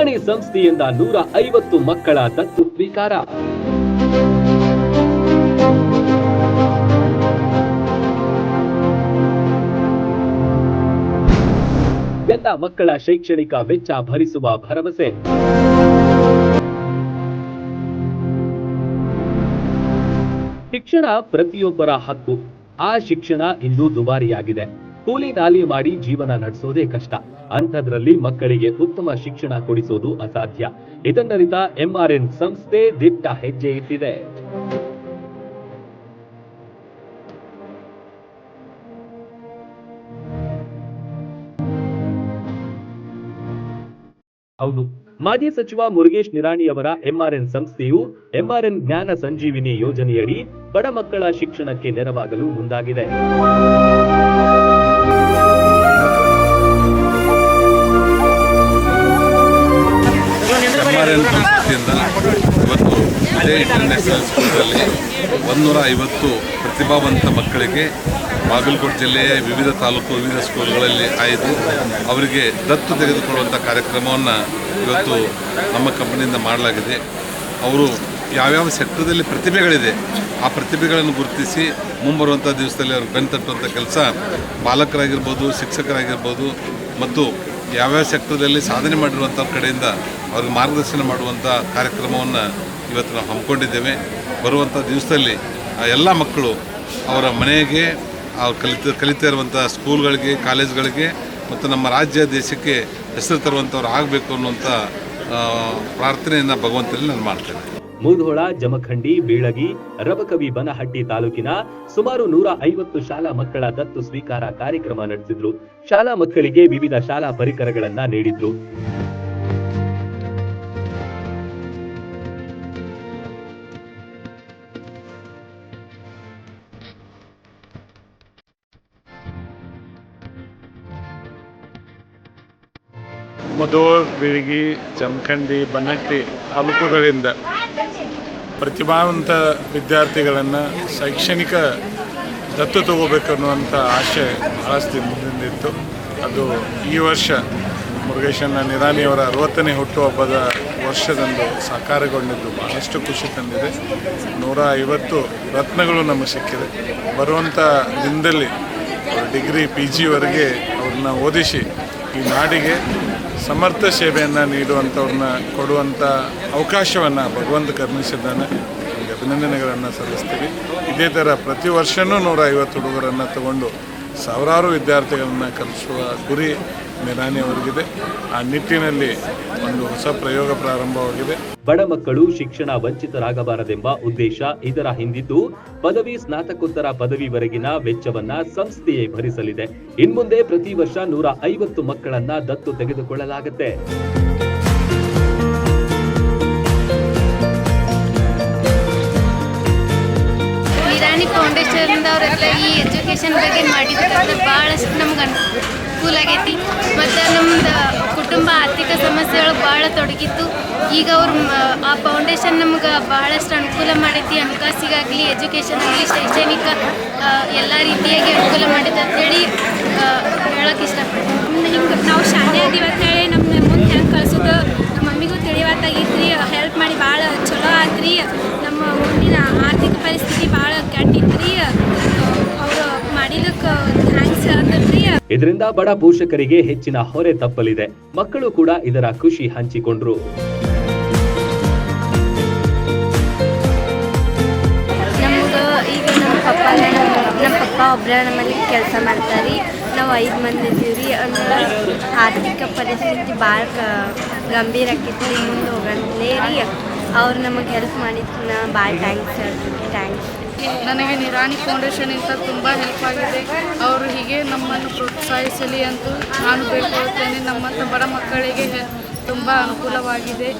ನಿರಾಣಿ ಸಂಸ್ಥೆಯಿಂದ ನೂರ ಐವತ್ತು ಮಕ್ಕಳ ದತ್ತು ಸ್ವೀಕಾರ. ಎಲ್ಲ ಮಕ್ಕಳ ಶೈಕ್ಷಣಿಕ ವೆಚ್ಚ ಭರಿಸುವ ಭರವಸೆ. ಶಿಕ್ಷಣ ಪ್ರತಿಯೊಬ್ಬರ ಹಕ್ಕು. ಆ ಶಿಕ್ಷಣ ಇಂದು ದುಬಾರಿಯಾಗಿದೆ. ಕೂಲಿ ನಾಲಿ ಮಾಡಿ ಜೀವನ ನಡೆಸೋದೇ ಕಷ್ಟ. ಅಂಥದ್ರಲ್ಲಿ ಮಕ್ಕಳಿಗೆ ಉತ್ತಮ ಶಿಕ್ಷಣ ಕೊಡಿಸೋದು ಅಸಾಧ್ಯ. ಇದನ್ನರಿತ ಎಂಆರ್ಎನ್ ಸಂಸ್ಥೆ ದಿಟ್ಟ ಹೆಜ್ಜೆ ಇಟ್ಟಿದೆ. ಹೌದು. ಮಾಜಿ ಸಚಿವ ಮುರುಗೇಶ್ ನಿರಾಣಿ ಅವರ ಎಂಆರ್ಎನ್ ಸಂಸ್ಥೆಯು ಎಂಆರ್ಎನ್ ಜ್ಞಾನ ಸಂಜೀವಿನಿ ಯೋಜನೆಯಡಿ ಬಡ ಮಕ್ಕಳ ಶಿಕ್ಷಣಕ್ಕೆ ನೆರವಾಗಲು ಮುಂದಾಗಿದೆ. ಇವತ್ತು ಇಂಟರ್ನ್ಯಾಷನಲ್ ಸ್ಕೂಲಲ್ಲಿ ಒಂದೂರ ಐವತ್ತು ಪ್ರತಿಭಾವಂತ ಮಕ್ಕಳಿಗೆ ಬಾಗಲಕೋಟೆ ಜಿಲ್ಲೆಯ ವಿವಿಧ ತಾಲೂಕು, ವಿವಿಧ ಸ್ಕೂಲ್ಗಳಲ್ಲಿ ಆಯಿತು ಅವರಿಗೆ ದತ್ತು ತೆಗೆದುಕೊಳ್ಳುವಂಥ ಕಾರ್ಯಕ್ರಮವನ್ನು ಇವತ್ತು ನಮ್ಮ ಕಂಪನಿಯಿಂದ ಮಾಡಲಾಗಿದೆ. ಅವರು ಯಾವ್ಯಾವ ಸೆಕ್ಟರ್ದಲ್ಲಿ ಪ್ರತಿಭೆಗಳಿದೆ, ಆ ಪ್ರತಿಭೆಗಳನ್ನು ಗುರುತಿಸಿ ಮುಂಬರುವಂಥ ದಿವಸದಲ್ಲಿ ಅವ್ರಿಗೆ ಬೆನ್ನು ತಟ್ಟುವಂಥ ಕೆಲಸ ಪಾಲಕರಾಗಿರ್ಬೋದು ಶಿಕ್ಷಕರಾಗಿರ್ಬೋದು ಮತ್ತು ಯಾವ್ಯಾವ ಸೆಕ್ಟರ್ದಲ್ಲಿ ಸಾಧನೆ ಮಾಡಿರುವಂಥ ಕಡೆಯಿಂದ ಅವ್ರಿಗೆ ಮಾರ್ಗದರ್ಶನ ಮಾಡುವಂಥ ಕಾರ್ಯಕ್ರಮವನ್ನು ಇವತ್ತು ನಾವು ಹಮ್ಮಿಕೊಂಡಿದ್ದೇವೆ. ಬರುವಂಥ ದಿವಸದಲ್ಲಿ ಆ ಎಲ್ಲ ಮಕ್ಕಳು ಅವರ ಮನೆಗೆ ಅವ್ರು ಕಲಿತ, ಕಲಿತಾ ಇರುವಂಥ ಸ್ಕೂಲ್ಗಳಿಗೆ, ಕಾಲೇಜ್ಗಳಿಗೆ ಮತ್ತು ನಮ್ಮ ರಾಜ್ಯ, ದೇಶಕ್ಕೆ ಹೆಸರು ತರುವಂಥವ್ರು ಆಗಬೇಕು ಅನ್ನುವಂಥ ಪ್ರಾರ್ಥನೆಯನ್ನು ಭಗವಂತನಲ್ಲಿ ನಾನು ಮಾಡ್ತೇನೆ. ಮೂಧೋಳ, ಜಮಖಂಡಿ, ಬೀಳಗಿ, ರಬಕವಿ ಬನಹಟ್ಟಿ ತಾಲೂಕಿನ ಸುಮಾರು ನೂರ ಐವತ್ತು ಶಾಲಾ ಮಕ್ಕಳ ದತ್ತು ಸ್ವೀಕಾರ ಕಾರ್ಯಕ್ರಮ ನಡೆಸಿದ್ರು. ಶಾಲಾ ಮಕ್ಕಳಿಗೆ ವಿವಿಧ ಶಾಲಾ ಪರಿಕರಗಳನ್ನ ನೀಡಿದ್ರು. ಮಧೋರ್, ಬಿಳಿಗಿ ಜಮಖಂಡಿ ಬನ್ನಟ್ಟಿ ತಾಲೂಕುಗಳಿಂದ ಪ್ರತಿಭಾವಂತ ವಿದ್ಯಾರ್ಥಿಗಳನ್ನು ಶೈಕ್ಷಣಿಕ ದತ್ತು ತಗೋಬೇಕು ಅನ್ನುವಂಥ ಆಶೆ ಆಸ್ತಿ ದಿನದಿಂದಿತ್ತು ಅದು ಈ ವರ್ಷ ಮುರುಗೇಶನ ನಿರಾಣಿಯವರ ಅರವತ್ತನೇ ಹುಟ್ಟುಹಬ್ಬದ ವರ್ಷದಂದು ಸಾಕಾರಗೊಂಡಿದ್ದು ಬಹಳಷ್ಟು ಖುಷಿ ತಂದಿದೆ. ನೂರ ಐವತ್ತು ರತ್ನಗಳು ನಮಗೆ ಸಿಕ್ಕಿದೆ. ಬರುವಂಥ ದಿನದಲ್ಲಿ ಡಿಗ್ರಿ ಪಿ ಜಿವರೆಗೆ ಅವ್ರನ್ನ ಓದಿಸಿ ಈ ನಾಡಿಗೆ ಸಮರ್ಥ ಸೇವೆಯನ್ನು ನೀಡುವಂಥವ್ರನ್ನ ಕೊಡುವಂಥ ಅವಕಾಶವನ್ನು ಭಗವಂತ ಕರುಣಿಸಿದ್ದಾನೆ. ಅಭಿನಂದನೆಗಳನ್ನು ಸಲ್ಲಿಸ್ತೀವಿ. ಇದೇ ಥರ ಪ್ರತಿ ವರ್ಷವೂ ನೂರ ಐವತ್ತು ಹುಡುಗರನ್ನು ತಗೊಂಡು ಸಾವಿರಾರು ವಿದ್ಯಾರ್ಥಿಗಳನ್ನು ಕಲಿಸುವ ಗುರಿ ಅವರಿಗಿದೆ. ಆ ನಿಟ್ಟಿನಲ್ಲಿ ಒಂದು ಹೊಸ ಪ್ರಯೋಗ ಪ್ರಾರಂಭವಾಗಿದೆ ಬಡ ಮಕ್ಕಳು ಶಿಕ್ಷಣ ವಂಚಿತರಾಗಬಾರದೆಂಬ ಉದ್ದೇಶ ಇದರ ಹಿಂದಿದ್ದು ಪದವಿ ಸ್ನಾತಕೋತ್ತರ ಪದವಿವರೆಗಿನ ವೆಚ್ಚವನ್ನ ಸಂಸ್ಥೆಯೇ ಭರಿಸಲಿದೆ. ಇನ್ಮುಂದೆ ಪ್ರತಿ ವರ್ಷ ನೂರ ಐವತ್ತು ಮಕ್ಕಳನ್ನ ದತ್ತು ತೆಗೆದುಕೊಳ್ಳಲಾಗುತ್ತೆ. ನಿರಾಣಿ ಫೌಂಡೇಶನ್ ಅವರೆಲ್ಲ ಈ ಎಜುಕೇಷನ್ ಬಗ್ಗೆ ಮಾಡಿದ್ರೆ ಭಾಳಷ್ಟು ನಮ್ಗೆ ಅನುಕೂಲ ಆಗೈತಿ. ಮತ್ತು ನಮ್ದು ಕುಟುಂಬ ಆರ್ಥಿಕ ಸಮಸ್ಯೆಗಳು ಭಾಳ ತೊಡಗಿತ್ತು. ಈಗ ಅವ್ರು ಆ ಫೌಂಡೇಶನ್ ನಮ್ಗೆ ಭಾಳಷ್ಟು ಅನುಕೂಲ ಮಾಡೈತಿ ಹಣಕಾಸಿಗಾಗಲಿ ಎಜುಕೇಷನ್ ಆಗಲಿ ಶೈಕ್ಷಣಿಕ ಎಲ್ಲ ರೀತಿಯಾಗಿ ಅನುಕೂಲ ಮಾಡಿದೆ ಅಂತೇಳಿ ಹೇಳೋಕೆ ಇಷ್ಟಪಡ್ತೀನಿ. ಹಿಂಗೆ ನಾವು ಶಾಲೆ ಅದೀವಿ ಅಂತೇಳಿ ನಮ್ಮ ಮುಂದೆ ಹೆಂಗೆ ಕಳ್ಸೋದು ನಮ್ಮ ಮಮ್ಮಿಗೂ ತಿಳಿವತ್ತಾಗೈತ್ರಿ. ಹೆಲ್ಪ್ ಮಾಡಿ ಭಾಳ ಚಲೋ ಆತ್ರಿ ನಮ್ಮ ಮುಂದಿನ ಆರ್ಥಿಕ ಪರಿಸ್ಥಿತಿ ಭಾಳ ಕೆಟ್ಟಿತ್ರಿ ಅವರು ಮಾಡಿದಕ್ಕೆ ಥ್ಯಾಂಕ್ಸ್ ಹೇಳ್ತೇನೆ ಇದರಿಂದ ಬಡ ಪೋಷಕರಿಗೆ ಹೆಚ್ಚಿನ ಹೊರೆ ತಪ್ಪಲಿದೆ. ಮಕ್ಕಳು ಕೂಡ ಇದರ ಖುಷಿ ಹಂಚಿಕೊಂಡ್ರು. ನಮ್ಗೆ ಈಗ ನಮ್ಮ ಪಪ್ಪ ನಮ್ಮ ನಮ್ಮಲ್ಲಿ ಕೆಲಸ ಮಾಡ್ತಾರೆ. ನಾವು ಐದು ಮಂದಿ ಇದ್ದೀವಿ ರೀ ಅಂದ್ರೆ ಆರ್ಥಿಕ ಪರಿಸ್ಥಿತಿ ಭಾಳ ಗಂಭೀರ ಆಕೈತಿ ಮುಂದೆ ಹೋಗಂತಲೇ ರೀ. ಅವ್ರು ನಮಗೆ ಹೆಲ್ಪ್ ಮಾಡಿದ್ನ ಭಾಳ ಥ್ಯಾಂಕ್ಸ್ ಹೇಳ್ತೀನಿ ಥ್ಯಾಂಕ್ಸ್ ನನಗೆ ನಿರಾಣಿ ಫೌಂಡೇಶನ್ ಇಂತ ತುಂಬ ಹೆಲ್ಪ್ ಆಗಿದೆ. ಅವರು ಹೀಗೆ ನಮ್ಮನ್ನು ಪ್ರೋತ್ಸಾಹಿಸಲಿ ಅಂತ ನಾನು ಬೇಡ್ಕೊಳ್ತೇನೆ. ನಮ್ಮಂಥ ಬಡ ಮಕ್ಕಳಿಗೆ ತುಂಬ ಅನುಕೂಲವಾಗಿದೆ.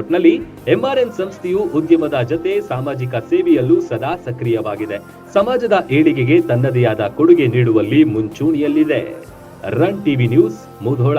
ಒಟ್ನಲ್ಲಿ ಎಂಆರ್ಎನ್ ಸಂಸ್ಥೆಯು ಉದ್ಯಮದ ಜತೆ ಸಾಮಾಜಿಕ ಸೇವೆಯಲ್ಲೂ ಸದಾ ಸಕ್ರಿಯವಾಗಿದೆ. ಸಮಾಜದ ಏಳಿಗೆಗೆ ತನ್ನದೇ ಆದ ಕೊಡುಗೆ ನೀಡುವಲ್ಲಿ ಮುಂಚೂಣಿಯಲ್ಲಿದೆ. Run TV news Mudhol.